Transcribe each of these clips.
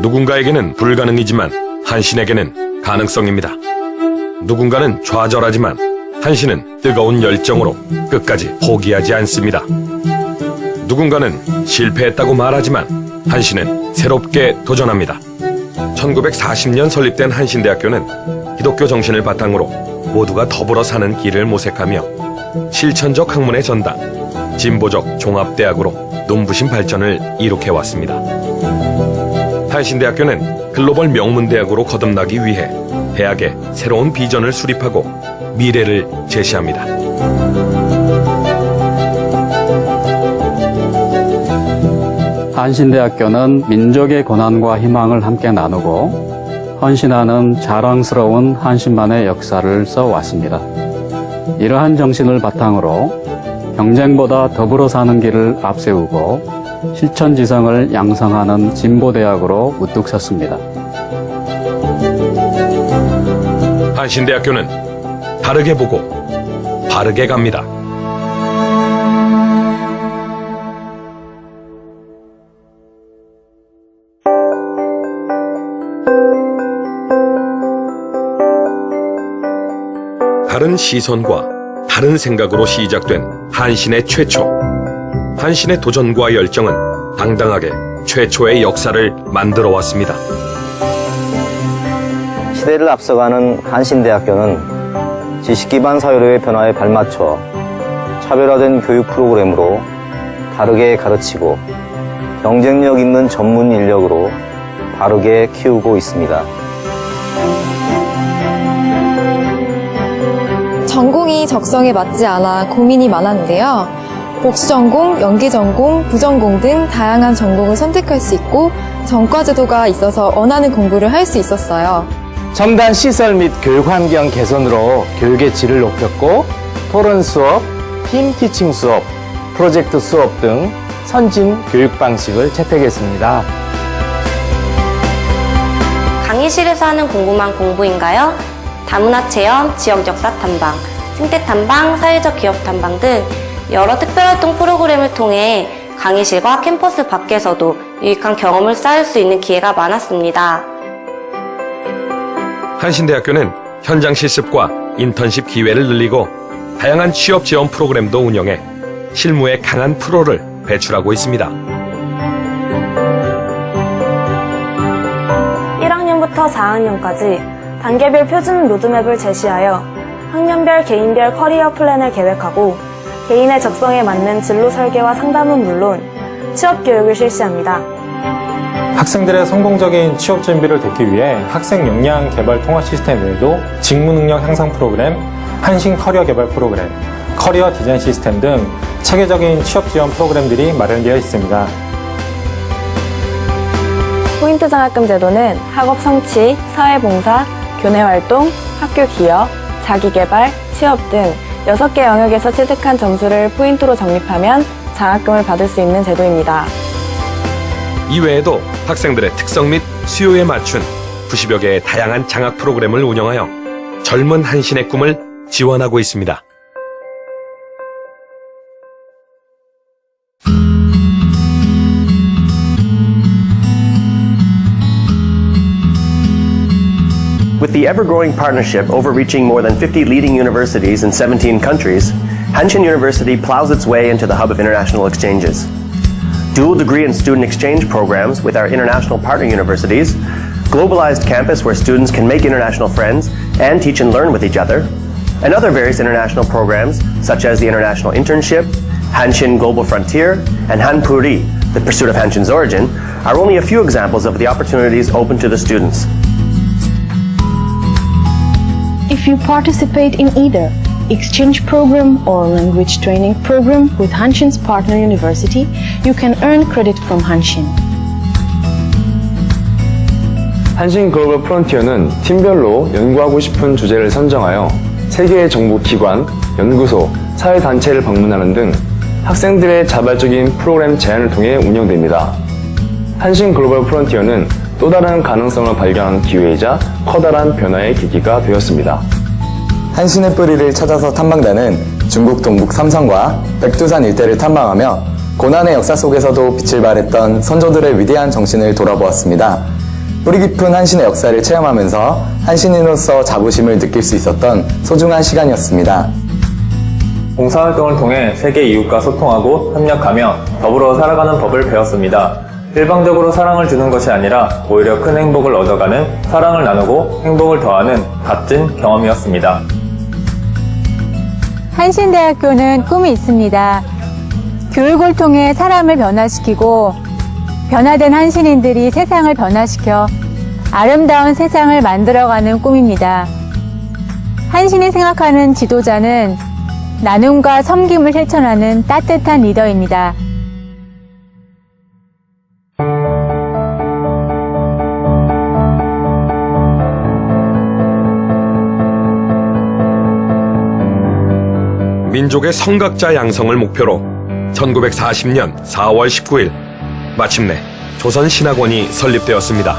누군가에게는 불가능이지만 한신에게는 가능성입니다. 누군가는 좌절하지만 한신은 뜨거운 열정으로 끝까지 포기하지 않습니다. 누군가는 실패했다고 말하지만 한신은 새롭게 도전합니다. 1940년 설립된 한신대학교는 기독교 정신을 바탕으로 모두가 더불어 사는 길을 모색하며 실천적 학문의 전당, 진보적 종합대학으로 눈부신 발전을 이룩해 왔습니다. 한신대학교는 글로벌 명문대학으로 거듭나기 위해 대학에 새로운 비전을 수립하고 미래를 제시합니다. 한신대학교는 민족의 고난과 희망을 함께 나누고 헌신하는 자랑스러운 한신만의 역사를 써왔습니다. 이러한 정신을 바탕으로 경쟁보다 더불어 사는 길을 앞세우고 실천 지성을 양성하는 진보대학으로 우뚝 섰습니다. 한신대학교는 다르게 보고 바르게 갑니다. 다른 시선과 다른 생각으로 시작된 한신의 최초. 한신의 도전과 열정은 당당하게 최초의 역사를 만들어 왔습니다. 시대를 앞서가는 한신대학교는 지식 기반 사회로의 변화에 발맞춰 차별화된 교육 프로그램으로 다르게 가르치고 경쟁력 있는 전문 인력으로 바르게 키우고 있습니다. 전공이 적성에 맞지 않아 고민이 많았는데요. 복수 전공, 연기 전공, 부전공 등 다양한 전공을 선택할 수 있고 전과 제도가 있어서 원하는 공부를 할 수 있었어요. 첨단 시설 및 교육 환경 개선으로 교육의 질을 높였고 토론 수업, 팀 티칭 수업, 프로젝트 수업 등 선진 교육 방식을 채택했습니다. 강의실에서 하는 공부만 공부인가요? 다문화 체험, 지역 역사 탐방, 생태 탐방, 사회적 기업 탐방 등 여러 특별활동 프로그램을 통해 강의실과 캠퍼스 밖에서도 유익한 경험을 쌓을 수 있는 기회가 많았습니다. 한신대학교는 현장 실습과 인턴십 기회를 늘리고 다양한 취업 지원 프로그램도 운영해 실무에 강한 프로를 배출하고 있습니다. 1학년부터 4학년까지 단계별 표준 로드맵을 제시하여 학년별 개인별 커리어 플랜을 계획하고 개인의 적성에 맞는 진로 설계와 상담은 물론 취업 교육을 실시합니다. 학생들의 성공적인 취업 준비를 돕기 위해 학생 역량 개발 통합 시스템 외에도 직무 능력 향상 프로그램, 한신 커리어 개발 프로그램, 커리어 디자인 시스템 등 체계적인 취업 지원 프로그램들이 마련되어 있습니다. 포인트 장학금 제도는 학업 성취, 사회봉사, 교내 활동, 학교 기여, 자기개발, 취업 등 6개 영역에서 취득한 점수를 포인트로 적립하면 장학금을 받을 수 있는 제도입니다. 이외에도 학생들의 특성 및 수요에 맞춘 90여 개의 다양한 장학 프로그램을 운영하여 젊은 한신의 꿈을 지원하고 있습니다. With the ever growing partnership overreaching more than 50 leading universities in 17 countries, Hanshin University plows its way into the hub of international exchanges. Dual degree and student exchange programs with our international partner universities, globalized campus where students can make international friends and teach and learn with each other, and other various international programs such as the International Internship, Hanshin Global Frontier, and Hanpuri, the pursuit of Hanshin's origin, are only a few examples of the opportunities open to the students. You participate in either exchange program or language training program with Hanshin's partner university, you can earn credit from Hanshin. 한신 글로벌 프론티어는 팀별로 연구하고 싶은 주제를 선정하여 세계의 정부 기관, 연구소, 사회단체를 방문하는 등 학생들의 자발적인 프로그램 제안을 통해 운영됩니다. 한신 글로벌 프론티어는 또 다른 가능성을 발견하는 기회이자 커다란 변화의 계기가 되었습니다. 한신의 뿌리를 찾아서 탐방단은 중국 동북 삼성과 백두산 일대를 탐방하며 고난의 역사 속에서도 빛을 발했던 선조들의 위대한 정신을 돌아보았습니다. 뿌리 깊은 한신의 역사를 체험하면서 한신인으로서 자부심을 느낄 수 있었던 소중한 시간이었습니다. 봉사활동을 통해 세계 이웃과 소통하고 협력하며 더불어 살아가는 법을 배웠습니다. 일방적으로 사랑을 주는 것이 아니라 오히려 큰 행복을 얻어가는 사랑을 나누고 행복을 더하는 값진 경험이었습니다. 한신대학교는 꿈이 있습니다. 교육을 통해 사람을 변화시키고 변화된 한신인들이 세상을 변화시켜 아름다운 세상을 만들어가는 꿈입니다. 한신이 생각하는 지도자는 나눔과 섬김을 실천하는 따뜻한 리더입니다. 민족의 성각자 양성을 목표로 1940년 4월 19일 마침내 조선신학원이 설립되었습니다.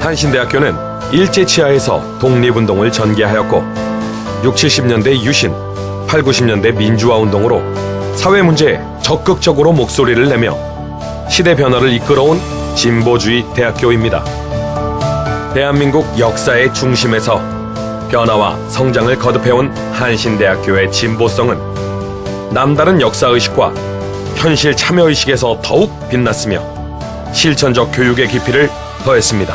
한신대학교는 일제치하에서 독립운동을 전개하였고 6, 70년대 유신, 8, 90년대 민주화 운동으로 사회 문제에 적극적으로 목소리를 내며 시대 변화를 이끌어온 진보주의 대학교입니다. 대한민국 역사의 중심에서 변화와 성장을 거듭해온 한신대학교의 진보성은 남다른 역사의식과 현실 참여의식에서 더욱 빛났으며 실천적 교육의 깊이를 더했습니다.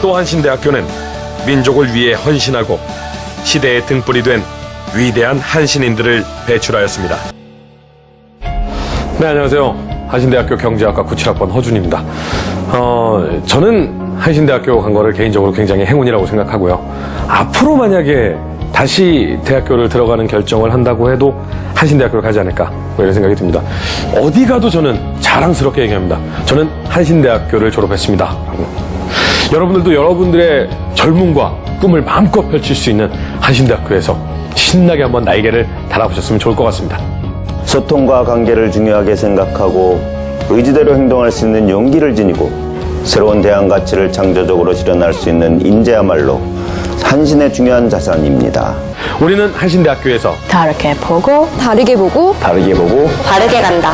또 한신대학교는 민족을 위해 헌신하고 시대의 등불이 된 위대한 한신인들을 배출하였습니다. 네, 안녕하세요. 한신대학교 경제학과 97학번 허준입니다. 어, 저는 한신대학교 간 거를 개인적으로 굉장히 행운이라고 생각하고요. 앞으로 만약에 다시 대학교를 들어가는 결정을 한다고 해도 한신대학교를 가지 않을까 뭐 이런 생각이 듭니다. 어디 가도 저는 자랑스럽게 얘기합니다. 저는 한신대학교를 졸업했습니다. 여러분들도 여러분들의 젊음과 꿈을 마음껏 펼칠 수 있는 한신대학교에서 신나게 한번 날개를 달아보셨으면 좋을 것 같습니다. 소통과 관계를 중요하게 생각하고 의지대로 행동할 수 있는 용기를 지니고 새로운 대안 가치를 창조적으로 실현할 수 있는 인재야말로 한신의 중요한 자산입니다. 우리는 한신대학교에서 다르게 보고 다르게 보고 다르게 보고 바르게 간다.